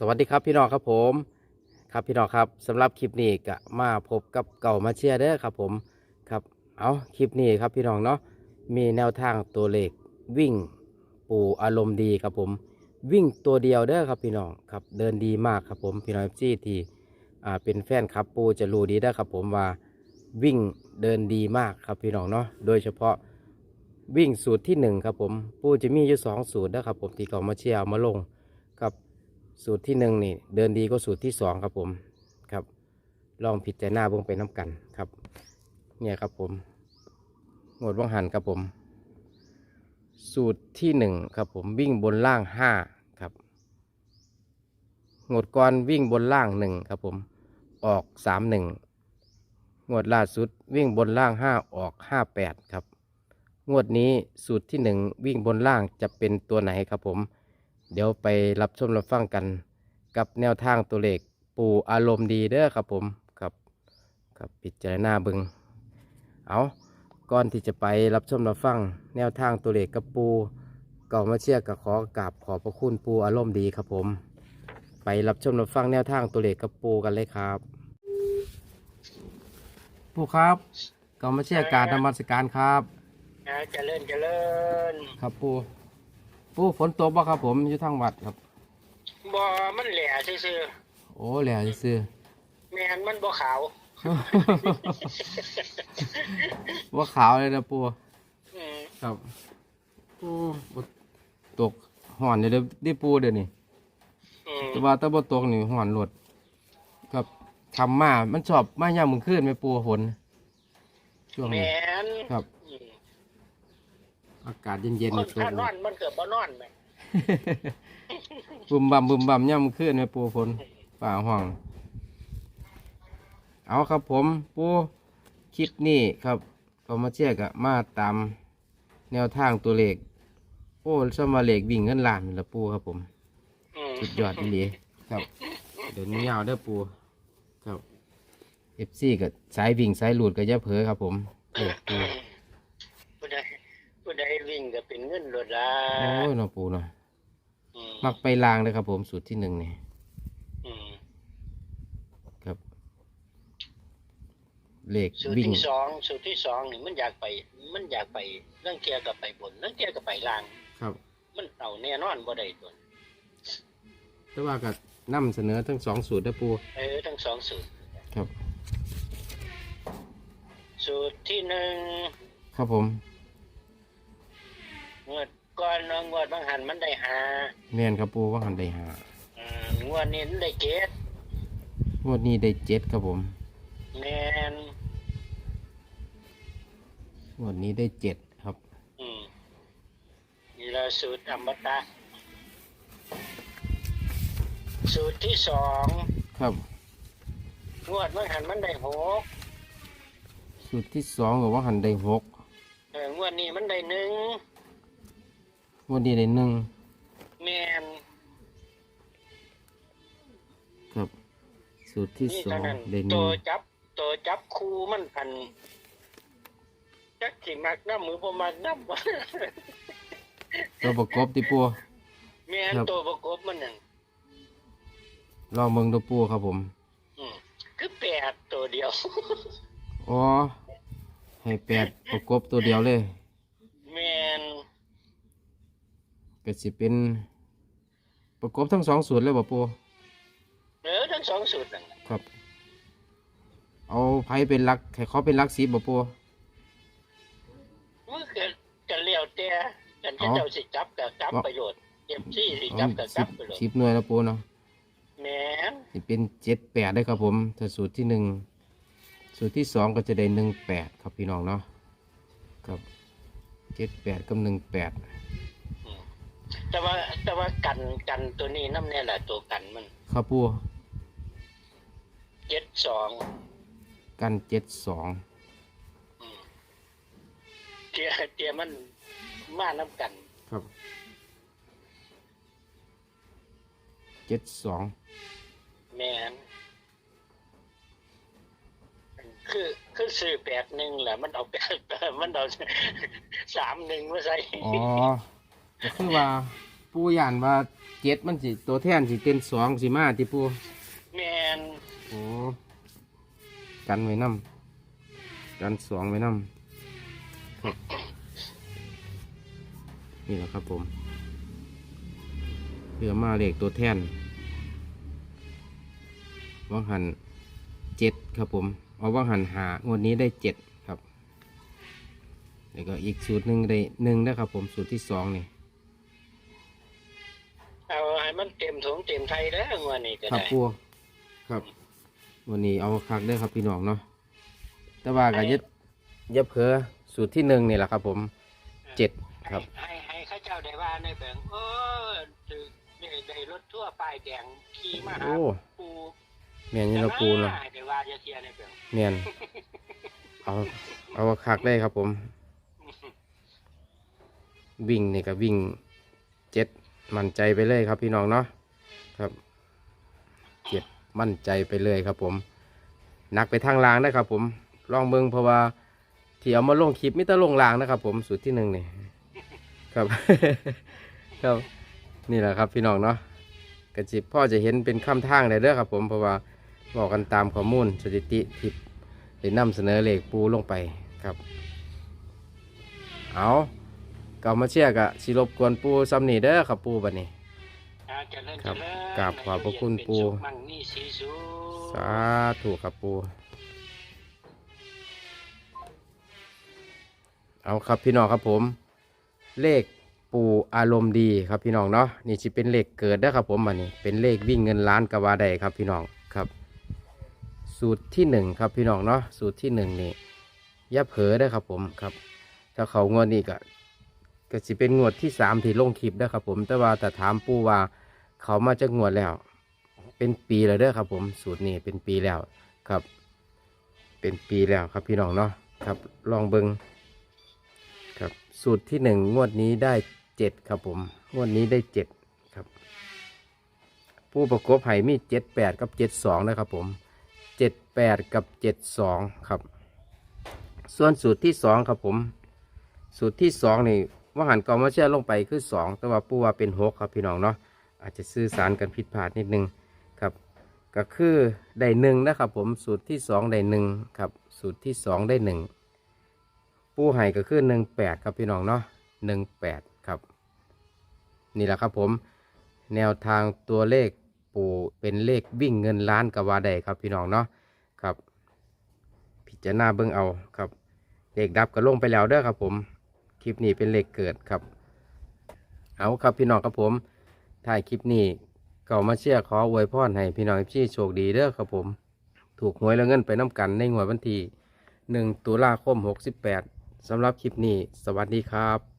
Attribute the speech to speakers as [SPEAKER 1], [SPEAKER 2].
[SPEAKER 1] สวัสดีครับพี่น้องครับผม ครับพี่น้องครับสำหรับคลิปนี้ก็มาพบกับเก่ามาเชียร์เด้อครับผมครับเอาคลิปนี้ครับพี่น้องเนาะมีแนวทางตัวเลขวิ่งปู่อารมณ์ดีครับผม วิ่งตัวเดียวเด้อครับพี่น้องครับเดินดีมากครับผมพี่น้องจี้ที่อ่าเป็นแฟนครับปูจะรู้ดีได้ครับผมว่าวิ่งเดินดีมากครับพี่น้องเนาะโดยเฉพาะวิ่งสูตรที่หนึ่งครับผมปูจะมีอยู่สองสูตรนะครับผมที่เก่ามาเชียร์มาลง สูตรที่หนึ่งนี่เดินดีก็สูตรที่สองครับผมครับ ลองผิดใจหน้าเบิ่งไปน้ำกันครับ เนี่ยครับผมหมดว่างหันครับผม สูตรที่หนึ่งครับผมวิ่งบนล่างห้าครับงดก่อนวิ่งบนล่างหนึ่งครับผมออกสามหนึ่งงวดล่าสุดวิ่งบนล่างห้าออกห้าแปดครับ งวดนี้สูตรที่หนึ่งวิ่งบนล่างจะเป็นตัวไหนครับผม เดี๋ยวไปรับชมรับฟังกัน กับแนวทางตัวเลขปูอารมณ์ดีเด้อครับผมครับครับพิจารณาเบิงเอาก่อนที่จะไปรับชมรับฟัง แนวทางตัวเลขกับปูเก่ามาเชียร์กับขอกราบขอบพระคุณปูอารมณ์ดีครับผม ไปรับชมรับฟังแนวทางตัวเลขกับปูกันเลยครับ ปูครับเก่ามาเชียร์การนมัสการครับ
[SPEAKER 2] นะเจริญเจริญ
[SPEAKER 1] ครับปู ปูฝนตกบ่ครับผมอยู่ทางวัดครับ
[SPEAKER 2] บ่มันแหล่ซื่อ
[SPEAKER 1] โอ้แหล่ซื้อ
[SPEAKER 2] ๆแม่นมันบ่ขาว
[SPEAKER 1] ว่าขาวเลยนะปู
[SPEAKER 2] อืม
[SPEAKER 1] ครับปูบ่ตกห่อนเดี๋ยวได้ปูเดี๋ยวนี้
[SPEAKER 2] อืม
[SPEAKER 1] แต่ว่าถ้าบ่ตกนี่ห่อนหลด ครับทำมา มันชอบมายามมึงขึ้นไหมปูฝนช่วง
[SPEAKER 2] แม่
[SPEAKER 1] นี้
[SPEAKER 2] น
[SPEAKER 1] ครับ
[SPEAKER 2] อืม
[SPEAKER 1] อากาศเย็น
[SPEAKER 2] ค
[SPEAKER 1] ๆนี่
[SPEAKER 2] น
[SPEAKER 1] ตก
[SPEAKER 2] ถ้านอน มันเกิดบ่นอนแม่
[SPEAKER 1] บุมบัมบุมบัมยามมึงขึ้นไหมปูฝนป่าห้อง เอาครับผม ปูคลิปนี้ครับก็มาเชียร์กับมาตามแนวทางตัวเลขโอ้สมาเลขวิ่งเงินล้านนี่ละปูครับผม
[SPEAKER 2] อืม
[SPEAKER 1] สุดยอดอีหลีครับ เดี๋ยวนี้ยาวเด้อปูครับเอฟซีกับสายวิ่งสายหลุดกับยะเผลอครับผมเลขปู
[SPEAKER 2] ผู้ใดผู้ใดวิ่ง ก็เป็นเงินโลดละ
[SPEAKER 1] โอ้ยเน้องปูเนาะ
[SPEAKER 2] อืม
[SPEAKER 1] มักไปลางเลยครับผมสูตรที่หนึ่งนี่
[SPEAKER 2] อืม
[SPEAKER 1] ครับเลข
[SPEAKER 2] สูตร
[SPEAKER 1] วิ่ง
[SPEAKER 2] ที่สองสูตรที่สองนี่มันอยากไป มันอยากไปเรื่องเทียกับไปบนเรื่องเทียกับไปล่าง
[SPEAKER 1] ครับ
[SPEAKER 2] มันเอาแน่นอนบ่ได้ตัว
[SPEAKER 1] แต่ว่าก็นำเสนอทั้งสองสูตรเด้อปู
[SPEAKER 2] เออทั้งสองสูตร
[SPEAKER 1] ครับ
[SPEAKER 2] สูตรที่หนึ่ง
[SPEAKER 1] ครับผม
[SPEAKER 2] งวดก่อนเนาะงวดบางหันมันได้หา
[SPEAKER 1] แม่นครับปูว่าหันได้หา
[SPEAKER 2] อืมงวดนี้มันได้เกต
[SPEAKER 1] งวดนี้ได้เจ็ดครับผม
[SPEAKER 2] แมน
[SPEAKER 1] งวดนี้ได้เจ็ดครับ
[SPEAKER 2] อืมนี่ละสูตรอมตะ สูตรที่สอง
[SPEAKER 1] ครับ
[SPEAKER 2] งวดบางหันมันได้หก
[SPEAKER 1] สูตรที่สองก็ว่าหันได้หก
[SPEAKER 2] เอองวดนี้มันได้หนึ่ง
[SPEAKER 1] ง วดนี้ได้หนึ่ง
[SPEAKER 2] แมน
[SPEAKER 1] ครับสูตรที่
[SPEAKER 2] นี่
[SPEAKER 1] สอ
[SPEAKER 2] เท่างนั้น
[SPEAKER 1] ได้ห
[SPEAKER 2] ตั
[SPEAKER 1] นึ่
[SPEAKER 2] ว
[SPEAKER 1] ง
[SPEAKER 2] จับตัวจับคูมันพันจักสิมักน้ำมือพอมักน้ำวะ
[SPEAKER 1] ตัวประกบที่ปู
[SPEAKER 2] แม่น
[SPEAKER 1] ครับ
[SPEAKER 2] ตัวประกบมันนั่น
[SPEAKER 1] ลองเบิ่งตัวปูครับผม
[SPEAKER 2] อืมคือแปดตัวเดียว
[SPEAKER 1] อ๋อ ให้แปดประกบตัวเดียวเลย
[SPEAKER 2] แม่น
[SPEAKER 1] ก็สิเป็น ประกบทั้งสองสูตรเลยบ่ปู
[SPEAKER 2] เออทั้งสองสูตรนั่นน่ะ
[SPEAKER 1] ครับ เอาไผเป็นหลักให้เขาเป็นหลักสีบ่ปู
[SPEAKER 2] มันก็จะเลี้ยวแต่กันที่
[SPEAKER 1] อ๋อ
[SPEAKER 2] เจ้าสิจับกับจับ
[SPEAKER 1] อ๋อ
[SPEAKER 2] ประโยชน์เจ็บที่สิ
[SPEAKER 1] เอา
[SPEAKER 2] จับกับ
[SPEAKER 1] สิ
[SPEAKER 2] จั
[SPEAKER 1] บบ
[SPEAKER 2] ไปเลย
[SPEAKER 1] สิบหน่วยแล้วปูเนาะ
[SPEAKER 2] แม่น
[SPEAKER 1] สิเป็นเจ็ดแปดได้ครับผมถ้าสูตรที่หนึ่งสูตรที่สองก็จะได้หนึ่งแปดครับพี่น้องเนาะครับเจ็ดแปดกับหนึ่งแปด
[SPEAKER 2] อืม แต่ว่าแต่ว่ากันกันตัวนี้น้ำแน่แหละตัวกันมัน
[SPEAKER 1] ครับปู
[SPEAKER 2] เจ็ดสอง
[SPEAKER 1] กันเจ็ดสอง
[SPEAKER 2] เทียเทียมันมาน้ำกัน
[SPEAKER 1] ครับเจ็ดสอง
[SPEAKER 2] แม่นคือคือซื้อแปดหนึ่งแหละมันเอาแปดมันเอาสามหนึ่งมาใส่
[SPEAKER 1] อ๋อ ก็คือว่าปูย่านว่าเจ็ดมันสิตัวแท่นสิเป็นสองสิมาที่ปู
[SPEAKER 2] แมน
[SPEAKER 1] โอ้กันไว้น้ำกันสองไว้น้ำครับนี่แหละครับผมเพื่อมาเลขตัวแท่นว่างหันเจ็ดครับผม เอาว่างหันหางวดนี้ได้เจ็ดครับ แล้วก็อีกสูตรหนึ่งได้หนึ่งนะครับผมสูตรที่สองนี่
[SPEAKER 2] เอาให้ มันเต็มถงเต็มไทยแล้วงวันนี้ก็
[SPEAKER 1] ครับ
[SPEAKER 2] ได้
[SPEAKER 1] ปูครับ วันนี้เอาคักเด้อครับพี่น้องเนาะแต่ว่าก็ยึดยับเผลอสูตรที่หนึ่งนี่แหละครับ ผมเจ็ดครับ
[SPEAKER 2] ให้ให้ข้าเจ้าได้ว่าในแบงเออถือได้ได้รถทั่วร์ป้ายแดงขี่มาหา
[SPEAKER 1] โอ้
[SPEAKER 2] ปู
[SPEAKER 1] แม่นอยี่เนาะปูเนาะ
[SPEAKER 2] ได้ว่าจะเทียในแบง
[SPEAKER 1] แม่นเอาเอาคักเลยครับผม วิ่งนี่ก็วิ่งเจ็ด มั่นใจไปเลยครับพี่น้องเนาะครับเจ็ดมั่นใจไปเลยครับผมหนักไปทางลางนะครับ ผมลองเบิ่งเพราะว่าที่เอามาลงคลิปมิตรลงลางนะครับ ผมสูตรที่หนึ่งนี่ครับครับนี่แหละครับพี่น้องเนาะกระจิบพ่อจะเห็นเป็นข้ามทางเลยเด้อครับ ผมเพราะว่าบอกกันตามข้อมูลสถิติที่ได้นำเสนอเลขปูลงไปครับ เอา เก่ามาเชียร์กะสิรบกวนปูซ้ำนี่เด้อครับปูบัดนี้
[SPEAKER 2] อ่าเจริญ
[SPEAKER 1] ครับ
[SPEAKER 2] เจริญ
[SPEAKER 1] กราบขอบพระคุณปู่
[SPEAKER 2] เป็นสุขมั่งมีสีสุข
[SPEAKER 1] สาธุครับปู เอาครับพี่น้องครับผม เลขปูอารมณ์ดีครับพี่น้องเนาะนี่สิเป็นเลขเกิดเด้อครับผมอันนี้เป็นเลขวิ่งเงินล้านกว่าใดครับพี่น้องครับ สูตรที่หนึ่งครับพี่น้องเนาะสูตรที่หนึ่งนี่อย่าเผลอได้อครับผมครับ ถ้าเขางวดนี้ก็ ก็สิเป็นงวดที่สามที่ลงคลิปได้ครับผม แต่ว่าแต่ถามปูว่าเขามาจากงวดแล้ว เป็นปีแล้วเด้อครับผมสูตรนี้เป็นปีแล้วครับ เป็นปีแล้วครับพี่น้องเนาะครับ ลองเบิงครับสูตรที่หนึ่งงวดนี้ได้เจ็ดครับผมงวดนี้ได้เจ็ดครับ ผู้ประกบไห่มีเจ็ดแปดกับเจ็ดสองนะครับผมเจ็ดแปดกับเจ็ดสองครับ ส่วนสูตรที่สองครับผม สูตรที่สองนี่ ว่าหันกองมาเชื่อลงไปคือสองแต่ว่าปูว่าเป็นหกครับพี่น้องเนาะอาจจะสื่อสารกันผิดพลาดนิดนึงครับ ก็คือได้หนึ่งนะครับผมสูตรที่สองได้หนึ่งครับสูตรที่สองได้หนึ่งปูไห่ก็คือหนึ่งแปดครับพี่น้องเนาะหนึ่งแปดครับ นี่แหละครับผมแนวทางตัวเลขปูเป็นเลขวิ่งเงินล้านกับวาไดครับพี่น้องเนาะครับ พิจารณาเบิ่งเอาครับเลขดับก็ลงไปแล้วเด้อครับผม ลิปนี้เป็นเลขเกิดครับ เอาครับพี่น้องครับผมถ่ายคลิปนี้เก่ามาเชียร์ขออวยพรให้พี่น้องพี่โชคดีเด้อครับผม ถูกหวยแล้วเงินไปน้ำกันในหวยวันที่หนึ่งตุลาคมหกสิบแปดสำหรับคลิปนี้ สวัสดีครับ